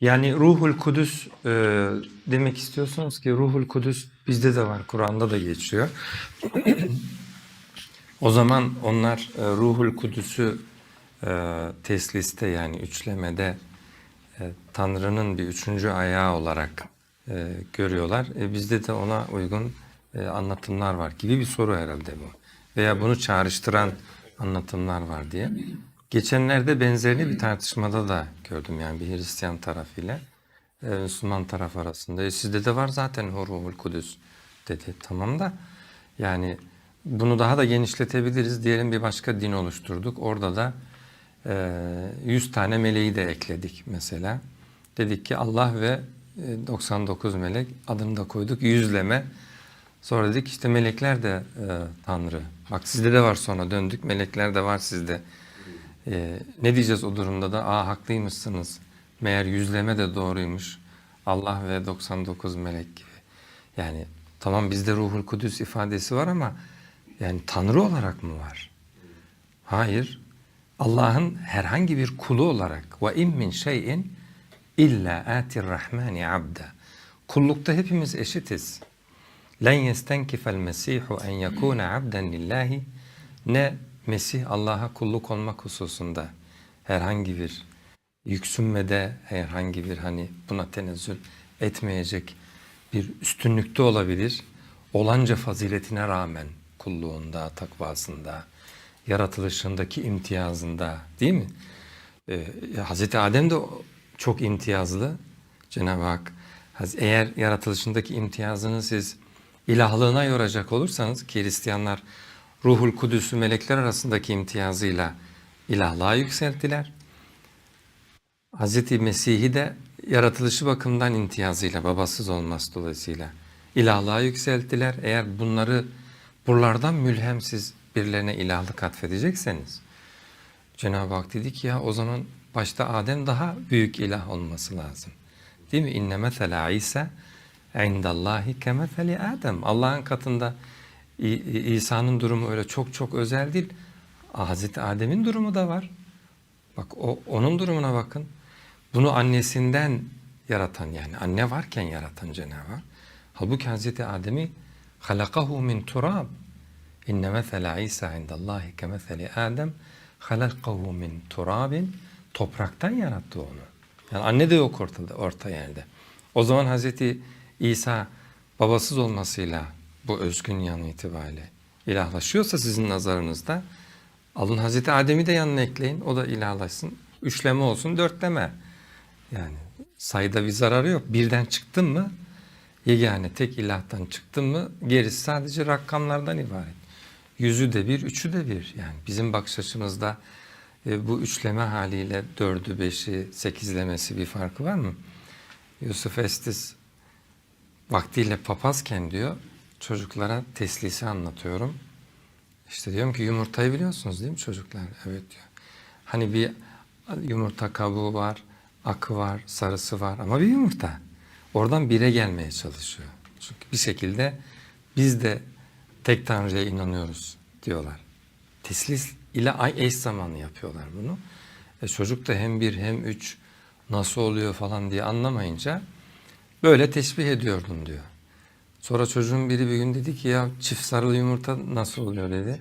Yani Ruhul Kudüs e, demek istiyorsunuz ki Ruhul Kudüs bizde de var, Kur'an'da da geçiyor. o zaman onlar e, Ruhul Kudüs'ü e, tesliste yani üçlemede e, Tanrı'nın bir üçüncü ayağı olarak e, görüyorlar. E, bizde de ona uygun e, anlatımlar var gibi bir soru herhalde bu. Veya bunu çağrıştıran anlatımlar var diye. Geçenlerde benzerini bir tartışmada da gördüm yani bir Hristiyan tarafıyla e, Müslüman taraf arasında. E, sizde de var zaten o Ruhul Kudüs dedi. Tamam da yani bunu daha da genişletebiliriz. Diyelim bir başka din oluşturduk. Orada da e, 100 tane meleği de ekledik mesela. Dedik ki Allah ve e, 99 melek adını da koyduk yüzleme. Sonra dedik işte melekler de e, Tanrı. Bak sizde de var sonra döndük melekler de var sizde. E, ne diyeceğiz o durumda da? Aa haklıymışsınız. Meğer yüzleme de doğruymuş. Allah ve 99 melek gibi. Yani tamam bizde ruhul kudüs ifadesi var ama yani Tanrı olarak mı var? Hayır. Allah'ın herhangi bir kulu olarak ve in min şeyin illa atir rahmani abda. Kullukta hepimiz eşitiz. Len yestenkifel mesihu en yekuna abden lillahi ne Mesih Allah'a kulluk olmak hususunda herhangi bir yüksünmede herhangi bir hani buna tenezzül etmeyecek bir üstünlükte olabilir. Olanca faziletine rağmen kulluğunda, takvasında, yaratılışındaki imtiyazında değil mi? Ee, Hazreti Adem de çok imtiyazlı. Cenab-ı Hak eğer yaratılışındaki imtiyazını siz ilahlığına yoracak olursanız ki Hristiyanlar Ruhul Kudüs'ü melekler arasındaki imtiyazıyla ilahlığa yükselttiler. Hazreti Mesih'i de yaratılışı bakımından imtiyazıyla, babasız olması dolayısıyla ilahlığa yükselttiler. Eğer bunları buralardan mülhemsiz birilerine ilahlık atfedecekseniz Cenab-ı Hak dedi ki ya o zaman başta Adem daha büyük ilah olması lazım. Değil mi? İnne mesela İsa indallahi kemetheli Adem. Allah'ın katında İsa'nın durumu öyle çok çok özel değil. Hazreti Adem'in durumu da var. Bak o onun durumuna bakın. Bunu annesinden yaratan yani anne varken yaratan Cenab-ı Hak. Halbuki Hazreti Adem'i halakahu min turab. İnne mesela İsa indallahi kemetheli Adem halakahu min turabin. Topraktan yarattı onu. Yani anne de yok ortada, orta yerde. O zaman Hazreti İsa babasız olmasıyla bu özgün yanı itibariyle ilahlaşıyorsa sizin nazarınızda alın Hazreti Adem'i de yanına ekleyin. O da ilahlaşsın. Üçleme olsun, dörtleme. Yani sayıda bir zararı yok. Birden çıktın mı yegane tek ilahtan çıktın mı gerisi sadece rakamlardan ibaret. Yüzü de bir, üçü de bir. Yani bizim bakış açımızda e, bu üçleme haliyle dördü, beşi, sekizlemesi bir farkı var mı? Yusuf Estes vaktiyle papazken diyor çocuklara teslisi anlatıyorum. İşte diyorum ki yumurtayı biliyorsunuz değil mi çocuklar? Evet diyor. Hani bir yumurta kabuğu var, akı var, sarısı var ama bir yumurta. Oradan bire gelmeye çalışıyor. Çünkü bir şekilde biz de tek Tanrı'ya inanıyoruz diyorlar. Teslis ile ay eş zamanlı yapıyorlar bunu. E çocuk da hem bir hem üç nasıl oluyor falan diye anlamayınca böyle teşbih ediyordum diyor. Sonra çocuğun biri bir gün dedi ki ya çift sarılı yumurta nasıl oluyor dedi.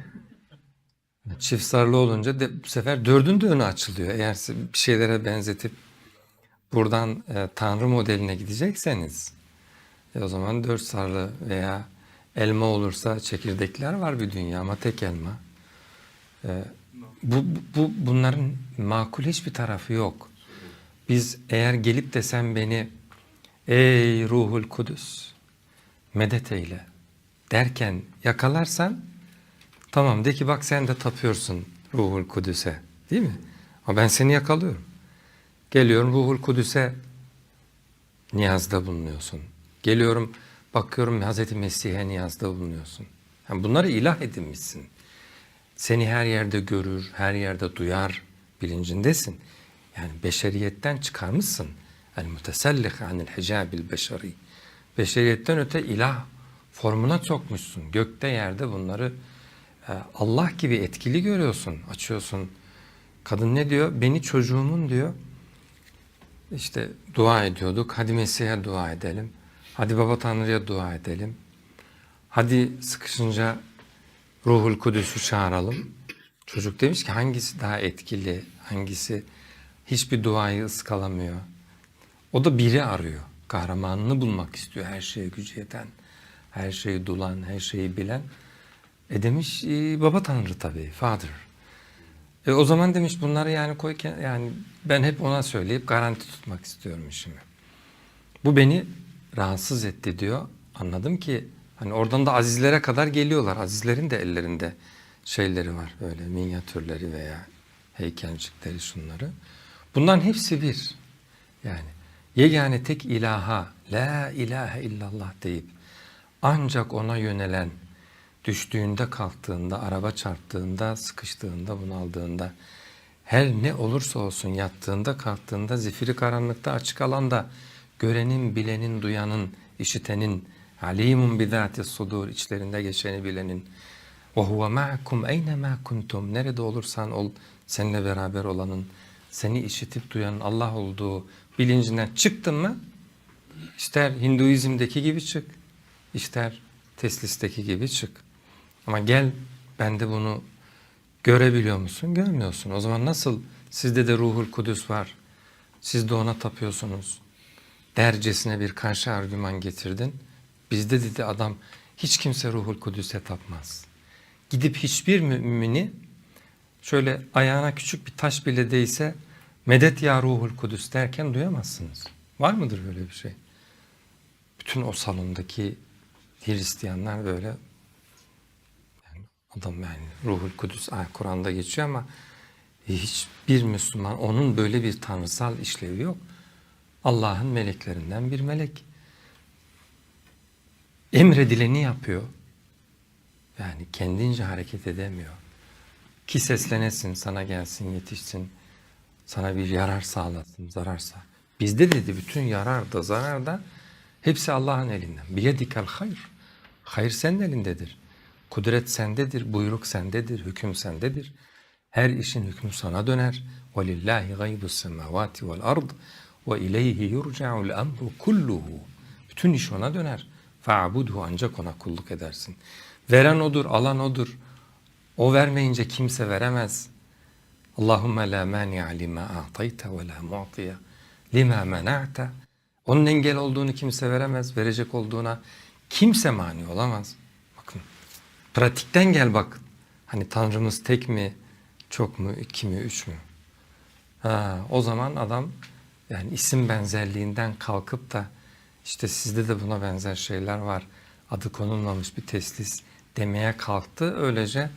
Çift sarılı olunca de, bu sefer dördün de önü açılıyor. Eğer bir şeylere benzetip buradan e, Tanrı modeline gidecekseniz e, o zaman dört sarılı veya elma olursa çekirdekler var bir dünya ama tek elma. E, bu, bu bunların makul hiçbir tarafı yok. Biz eğer gelip de sen beni ey ruhul kudüs medet eyle derken yakalarsan tamam de ki bak sen de tapıyorsun ruhul kudüse değil mi? Ama ben seni yakalıyorum. Geliyorum ruhul kudüse niyazda bulunuyorsun. Geliyorum bakıyorum Hazreti Mesih'e niyazda bulunuyorsun. Yani bunları ilah edinmişsin. Seni her yerde görür, her yerde duyar bilincindesin. Yani beşeriyetten çıkarmışsın. El mutesellih anil hicabil beşeri. Beşeriyetten öte ilah formuna sokmuşsun. Gökte yerde bunları e, Allah gibi etkili görüyorsun. Açıyorsun. Kadın ne diyor? Beni çocuğumun diyor işte dua ediyorduk. Hadi Mesih'e dua edelim. Hadi Baba Tanrı'ya dua edelim. Hadi sıkışınca Ruhul Kudüs'ü çağıralım. Çocuk demiş ki hangisi daha etkili, hangisi hiçbir duayı ıskalamıyor. O da biri arıyor. Kahramanını bulmak istiyor her şeye gücü yeten, her şeyi dulan, her şeyi bilen. E demiş "E, Baba Tanrı tabii, Father. E o zaman demiş bunları yani koyken yani ben hep ona söyleyip garanti tutmak istiyorum işimi. Bu beni rahatsız etti diyor. Anladım ki hani oradan da azizlere kadar geliyorlar. Azizlerin de ellerinde şeyleri var böyle minyatürleri veya heykelcikleri şunları. Bunların hepsi bir. Yani yegane tek ilaha la ilahe illallah deyip ancak ona yönelen düştüğünde kalktığında, araba çarptığında, sıkıştığında, bunaldığında her ne olursa olsun yattığında, kalktığında, zifiri karanlıkta, açık alanda görenin, bilenin, duyanın, işitenin, alimun bizati sudur içlerinde geçeni bilenin. Ve huve ma'akum eyne ma kuntum. Nerede olursan ol seninle beraber olanın seni işitip duyan Allah olduğu bilincinden çıktın mı ister Hinduizm'deki gibi çık ister Teslisteki gibi çık ama gel bende bunu görebiliyor musun görmüyorsun o zaman nasıl sizde de ruhul kudüs var siz de ona tapıyorsunuz dercesine bir karşı argüman getirdin. Bizde dedi adam hiç kimse ruhul kudüs'e tapmaz. Gidip hiçbir mümini şöyle ayağına küçük bir taş bile değse medet ya ruhul kudüs derken duyamazsınız. Var mıdır böyle bir şey? Bütün o salondaki Hristiyanlar böyle yani adam yani ruhul kudüs Kur'an'da geçiyor ama hiçbir Müslüman onun böyle bir tanrısal işlevi yok. Allah'ın meleklerinden bir melek. Emredileni yapıyor. Yani kendince hareket edemiyor. Ki seslenesin, sana gelsin, yetişsin, sana bir yarar sağlasın, zararsa. Bizde dedi bütün yarar da zarar da hepsi Allah'ın elinden. Biyedikel hayır. Hayır senin elindedir. Kudret sendedir, buyruk sendedir, hüküm sendedir. Her işin hükmü sana döner. وَلِلَّهِ غَيْبُ السَّمَاوَاتِ وَالْأَرْضِ ve ileyhi yurca'ul emru kulluhu. Bütün iş ona döner. Fa'budhu ancak ona kulluk edersin. Veren odur, alan odur. O vermeyince kimse veremez. Allahumme la mani'a lima a'tayta ve la mu'tiya lima mena'ta. Onun engel olduğunu kimse veremez. Verecek olduğuna kimse mani olamaz. Bakın pratikten gel bak. Hani Tanrımız tek mi, çok mu, iki mi, üç mü? Ha, o zaman adam yani isim benzerliğinden kalkıp da işte sizde de buna benzer şeyler var. Adı konulmamış bir teslis demeye kalktı. Öylece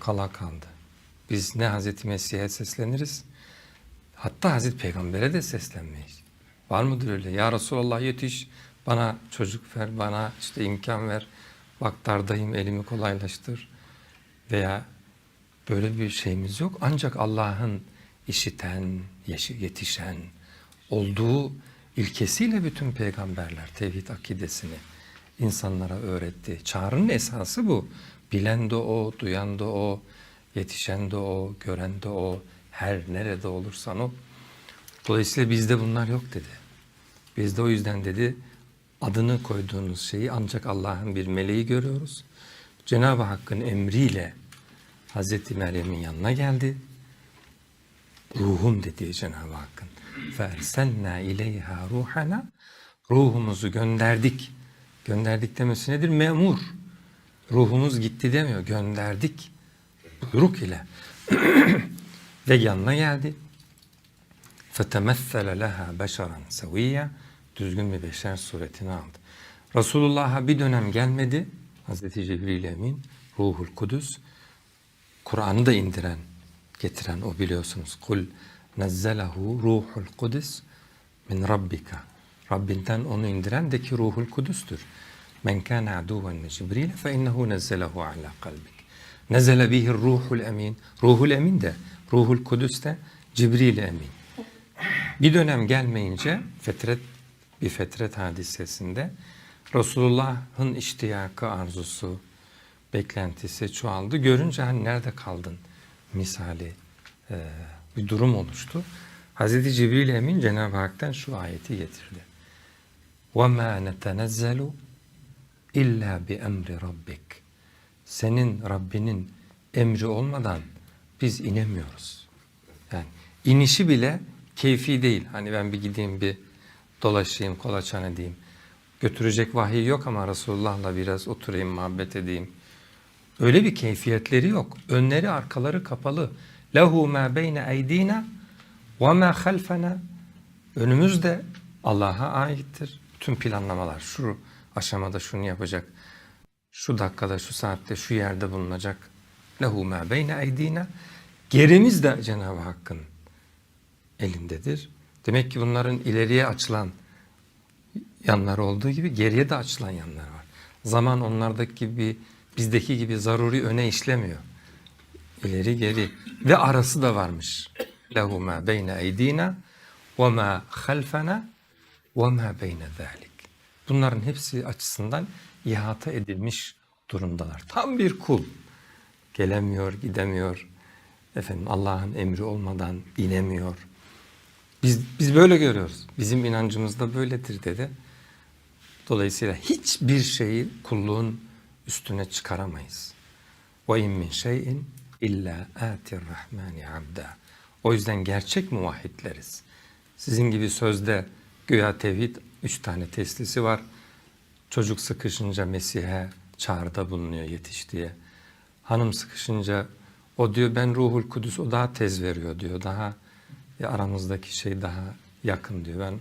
kala kaldı. Biz ne Hazreti Mesih'e sesleniriz hatta Hazreti Peygamber'e de seslenmeyiz. Var mıdır öyle? Ya Resulallah yetiş bana çocuk ver, bana işte imkan ver. Bak dardayım elimi kolaylaştır. Veya böyle bir şeyimiz yok. Ancak Allah'ın işiten, yetişen, olduğu ilkesiyle bütün peygamberler tevhid akidesini insanlara öğretti. Çağrının esası bu. Bilen de o, duyan da o, yetişen de o, gören de o, her nerede olursan o. Dolayısıyla bizde bunlar yok dedi. Bizde o yüzden dedi adını koyduğunuz şeyi ancak Allah'ın bir meleği görüyoruz. Cenab-ı Hakk'ın emriyle Hazreti Meryem'in yanına geldi. Ruhum dedi Cenab-ı Hakk'ın. فَاَرْسَلْنَا اِلَيْهَا ruhana Ruhumuzu gönderdik. Gönderdik demesi nedir? Memur. Ruhumuz gitti demiyor. Gönderdik. Buyruk ile. Ve yanına geldi. فَتَمَثَّلَ لَهَا بَشَرًا سَوِيًّا Düzgün bir beşer suretini aldı. Resulullah'a bir dönem gelmedi. Hazreti Cibril Emin, Ruhul Kudüs, Kur'an'ı da indiren, getiren o biliyorsunuz. Kul nezzelehu ruhul kudüs min rabbika. Rabbinden onu indiren de ki ruhul kudüstür. Men kana aduven li Cibril fe innehu nezzelehu ala kalbik. Nezele bihi ruhul emin. Ruhul emin de ruhul kudüs de Cibril emin. Bir dönem gelmeyince fetret bir fetret hadisesinde Resulullah'ın iştiyakı, arzusu, beklentisi çoğaldı. Görünce hani nerede kaldın misali e, bir durum oluştu. Hazreti Cibril Emin Cenab-ı Hak'tan şu ayeti getirdi. وَمَا نَتَنَزَّلُ illa bi emri rabbik. senin Rabbinin emri olmadan biz inemiyoruz. Yani inişi bile keyfi değil. Hani ben bir gideyim bir dolaşayım, kolaçan edeyim. Götürecek vahiy yok ama Resulullah'la biraz oturayım, muhabbet edeyim. Öyle bir keyfiyetleri yok. Önleri arkaları kapalı. Lehu ma beyne eydina ve ma halfana. Önümüzde Allah'a aittir. Tüm planlamalar şu aşamada şunu yapacak. Şu dakikada, şu saatte, şu yerde bulunacak. Lehu ma beyne eydina. Gerimiz de Cenab-ı Hakk'ın elindedir. Demek ki bunların ileriye açılan yanları olduğu gibi geriye de açılan yanlar var. Zaman onlardaki gibi bizdeki gibi zaruri öne işlemiyor. İleri geri ve arası da varmış. Lehu ma beyne eydina ve ma halfana ve ma beyne zalik. Bunların hepsi açısından ihata edilmiş durumdalar. Tam bir kul. Gelemiyor, gidemiyor. Efendim Allah'ın emri olmadan inemiyor. Biz, biz böyle görüyoruz. Bizim inancımızda böyledir dedi. Dolayısıyla hiçbir şeyi kulluğun üstüne çıkaramayız. Ve in min şeyin illa atir rahmani abda. O yüzden gerçek muvahhidleriz. Sizin gibi sözde güya tevhid üç tane teslisi var. Çocuk sıkışınca Mesih'e çağrıda bulunuyor yetiş diye. Hanım sıkışınca o diyor ben ruhul kudüs o daha tez veriyor diyor. Daha ya aramızdaki şey daha yakın diyor. Ben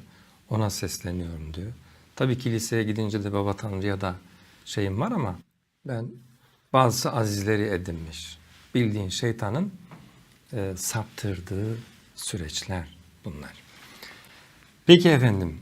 ona sesleniyorum diyor. Tabii kiliseye gidince de baba tanrıya da şeyim var ama ben bazı azizleri edinmiş. Bildiğin şeytanın e, saptırdığı süreçler bunlar. Peki efendim